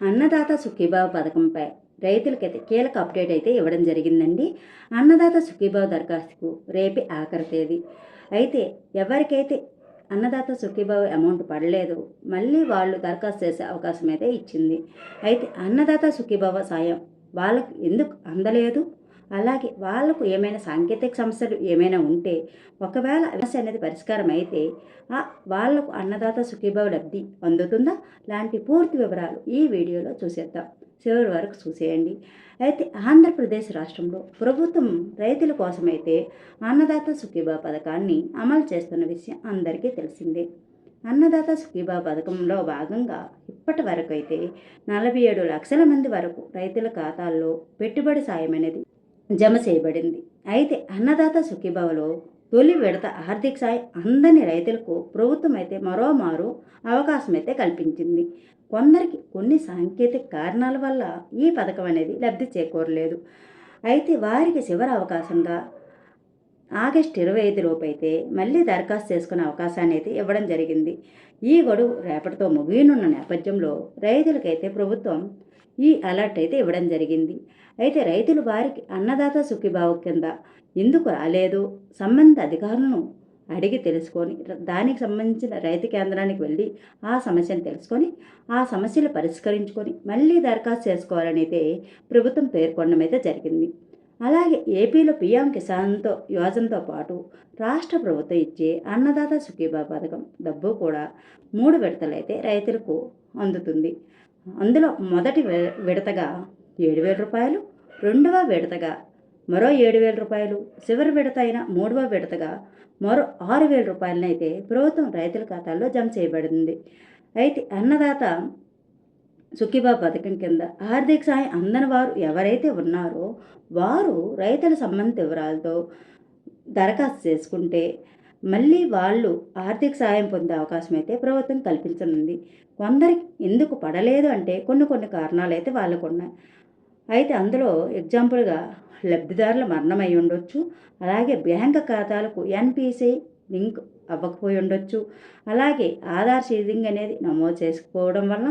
అన్నదాత సుఖీభావ పథకంపై రైతులకైతే కీలక అప్డేట్ అయితే ఇవ్వడం జరిగిందండి. అన్నదాత సుఖీభావ దరఖాస్తుకు రేపే ఆఖరి తేదీ. అయితే ఎవరికైతే అన్నదాత సుఖీభావ అమౌంట్ పడలేదు మళ్ళీ వాళ్ళు దరఖాస్తు చేసే అవకాశం అయితే ఇచ్చింది. అయితే అన్నదాత సుఖీభావ సాయం వాళ్ళకు ఎందుకు అందలేదు? అలాగే వాళ్ళకు ఏమైనా సాంకేతిక సమస్యలు ఏమైనా ఉంటే ఒకవేళ సమస్య అనేది పరిష్కారం అయితే ఆ వాళ్ళకు అన్నదాత సుఖీభావ లబ్ధి అందుతుందా? లాంటి పూర్తి వివరాలు ఈ వీడియోలో చూసేద్దాం. చివరి వరకు చూసేయండి. అయితే ఆంధ్రప్రదేశ్ రాష్ట్రంలో ప్రభుత్వం రైతుల కోసమైతే అన్నదాత సుఖీభావ పథకాన్ని అమలు చేస్తున్న విషయం అందరికీ తెలిసిందే. అన్నదాత సుఖీభావ పథకంలో భాగంగా ఇప్పటి వరకు అయితే నలభై ఏడు లక్షల మంది వరకు రైతుల ఖాతాల్లో పెట్టుబడి సాయం అనేది జమ చేయబడింది. అయితే అన్నదాత సుఖీభావలో తొలి విడత ఆర్థిక సాయం అందని రైతులకు ప్రభుత్వం అయితే మరోమారు అవకాశం అయితే కల్పించింది. కొందరికి కొన్ని సాంకేతిక కారణాల వల్ల ఈ పథకం అనేది లబ్ధి చేకూరలేదు. అయితే వారికి చివరి అవకాశంగా ఆగస్టు ఇరవై ఐదు లోపైతే అయితే మళ్ళీ దరఖాస్తు చేసుకునే అవకాశాన్ని అయితే ఇవ్వడం జరిగింది. ఈ గడువు రేపటితో ముగియనున్న నేపథ్యంలో రైతులకైతే ప్రభుత్వం ఈ అలర్ట్ అయితే ఇవ్వడం జరిగింది. అయితే రైతులు వారికి అన్నదాత సుఖీభావ కింద ఎందుకు రాలేదు? సంబంధిత అధికారులను అడిగి తెలుసుకొని దానికి సంబంధించిన రైతు కేంద్రానికి వెళ్ళి ఆ సమస్యను తెలుసుకొని ఆ సమస్యలు పరిష్కరించుకొని మళ్ళీ దరఖాస్తు చేసుకోవాలని అయితే ప్రభుత్వం పేర్కొనడం అయితే జరిగింది. అలాగే ఏపీలో పిఎం కిసాన్తో యోజనతో పాటు రాష్ట్ర ప్రభుత్వం ఇచ్చే అన్నదాత సుఖీభా పథకం డబ్బు కూడా మూడు విడతలైతే రైతులకు అందుతుంది. అందులో మొదటి విడతగా ఏడు వేల రూపాయలు రెండవ విడతగా మరో ఏడు వేల రూపాయలు చివరి విడత అయిన మూడవ విడతగా మరో ఆరు వేల రూపాయలనైతే ప్రభుత్వం రైతుల ఖాతాల్లో జమ చేయబడింది. అయితే అన్నదాత సుఖీబాబు పథకం కింద ఆర్థిక సాయం అందని వారు ఎవరైతే ఉన్నారో వారు రైతుల సంబంధిత వివరాలతో దరఖాస్తు చేసుకుంటే మళ్ళీ వాళ్ళు ఆర్థిక సాయం పొందే అవకాశం అయితే ప్రభుత్వం కల్పించనుంది. కొందరికి ఎందుకు పడలేదు అంటే కొన్ని కొన్ని కారణాలు అయితే వాళ్ళకు ఉన్నాయి అయితే అందులో ఎగ్జాంపుల్గా లబ్ధిదారుల మరణం అయి ఉండొచ్చు. అలాగే బ్యాంక్ ఖాతాలకు ఎన్పిసి లింక్ అవ్వకపోయి ఉండొచ్చు. అలాగే ఆధార్ సీడింగ్ అనేది నమోదు చేసుకోవడం వల్ల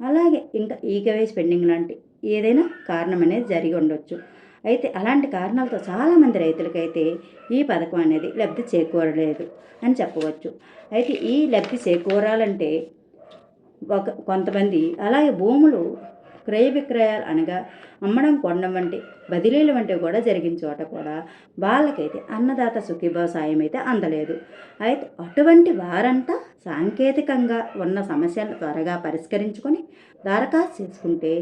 అలాగే ఇంకా ఈగవే స్పెండింగ్ లాంటి ఏదైనా కారణం అనేది జరిగి ఉండొచ్చు. అయితే అలాంటి కారణాలతో చాలామంది రైతులకైతే ఈ పథకం అనేది లబ్ధి చేకూరలేదు అని చెప్పవచ్చు. అయితే ఈ లబ్ధి చేకూరాలంటే ఒక కొంతమంది అలాగే భూములు క్రయ విక్రయాలు అనగా అమ్మడం కొనడం వంటి బదిలీలు వంటివి కూడా జరిగిన చోట కూడా వాళ్ళకైతే అన్నదాత సుఖీభావ సాయం అయితే అందలేదు. అయితే అటువంటి వారంతా సాంకేతికంగా ఉన్న సమస్యలను త్వరగా పరిష్కరించుకొని దరఖాస్తు చేసుకుంటే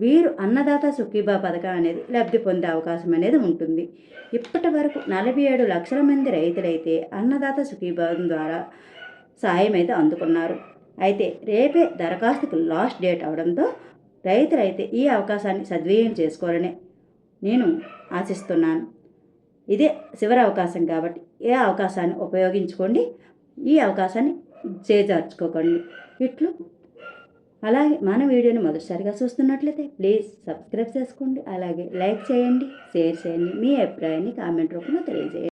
వీరు అన్నదాత సుఖీభా పథకం అనేది లబ్ధి పొందే అవకాశం అనేది ఉంటుంది. ఇప్పటి వరకు నలభై ఏడు లక్షల మంది రైతులైతే అన్నదాత సుఖీభావం ద్వారా సాయం అయితే అందుకున్నారు. అయితే రేపే దరఖాస్తుకు లాస్ట్ డేట్ అవడంతో రైతులైతే ఈ అవకాశాన్ని సద్వినియోగం చేసుకోవాలని నేను ఆశిస్తున్నాను. ఇదే చివరి అవకాశం కాబట్టి ఏ అవకాశాన్ని ఉపయోగించుకోండి ఈ అవకాశాన్ని చేజార్చుకోకండి. ఇట్లు. అలాగే మన వీడియోని మొదటిసారిగా చూస్తున్నట్లయితే ప్లీజ్ సబ్స్క్రైబ్ చేసుకోండి అలాగే లైక్ చేయండి షేర్ చేయండి. మీ అభిప్రాయాన్ని కామెంట్ రూపంలో తెలియజేయండి.